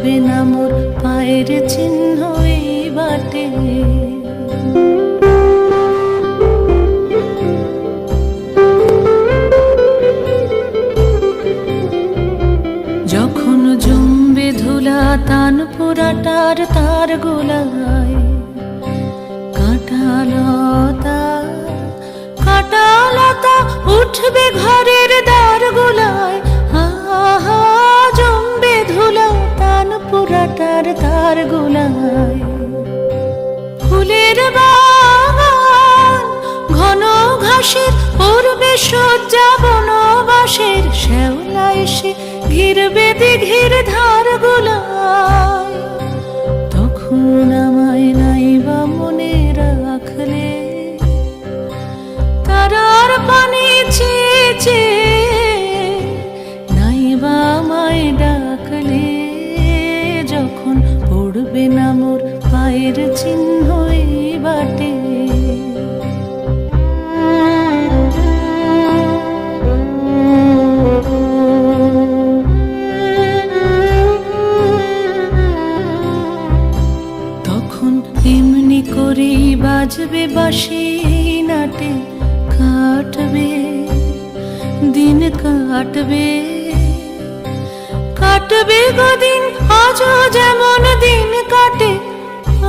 উড়বে না মোর পায়ের চিহ্ন এই বাটে। যখন জমবে ধুলা তান পুরাটার তার গোলায়, কাঁটালতা কাঁটালতা উঠবে ঘরের দ্বার গোলায়। সজ্জা বনবাসের শ্যাওলা এসে ঘিরবে দিঘির ধার গুলায় তখন আমায় নাইবা মনে রাখলে তারার পানি চেয়েছে, নাইবা আমায় ডাকলে, যখন পড়বে না মোর পায়ের চিহ্ন বাটে। নাটে কাটবে, দিন কাটবে। কাটবে গদিন আজও যেমন দিন কাটে,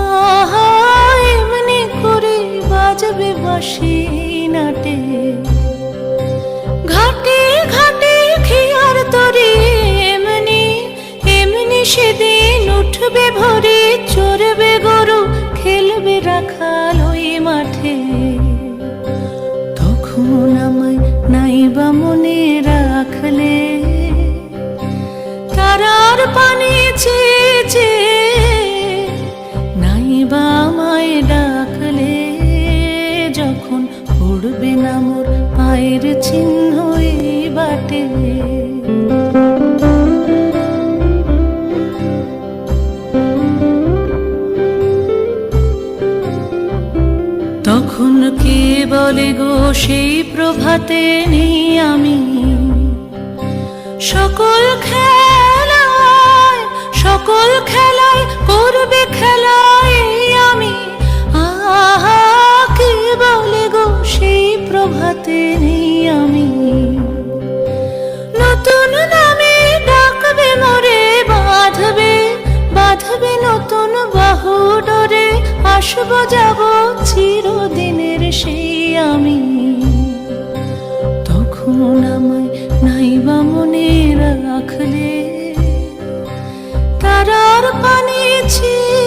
আহা, এমনি করে বাজবে বাসি নাটে। ঘাটে ঘাটে খেয়ার তরে, এমনি এমনি সেদিন উঠবে ভরে, চড়বে গরু, খেলবে রাখাল মাঠে। তখন আমায় নাইবা মনে রাখলে, তারার পানি চেয়েছে, নাইবা আমায় ডাকলে, যখন পড়বে না মোর পায়ের চিহ্ন তখন কে বলে গো সেই প্রভাতে নেই আমি? সকল খেলায় সকল খেলায় করবে খেলায় আমি। আহা, কে বলে গো সেই প্রভাতে নেই আমি? নতুন নামে ডাকবে মোরে, বাঁধবে বাঁধবে নতুন বাহু ডরে আসব, যাব আমায় নাইবা মনে রাখলে তারার পানি ছিছে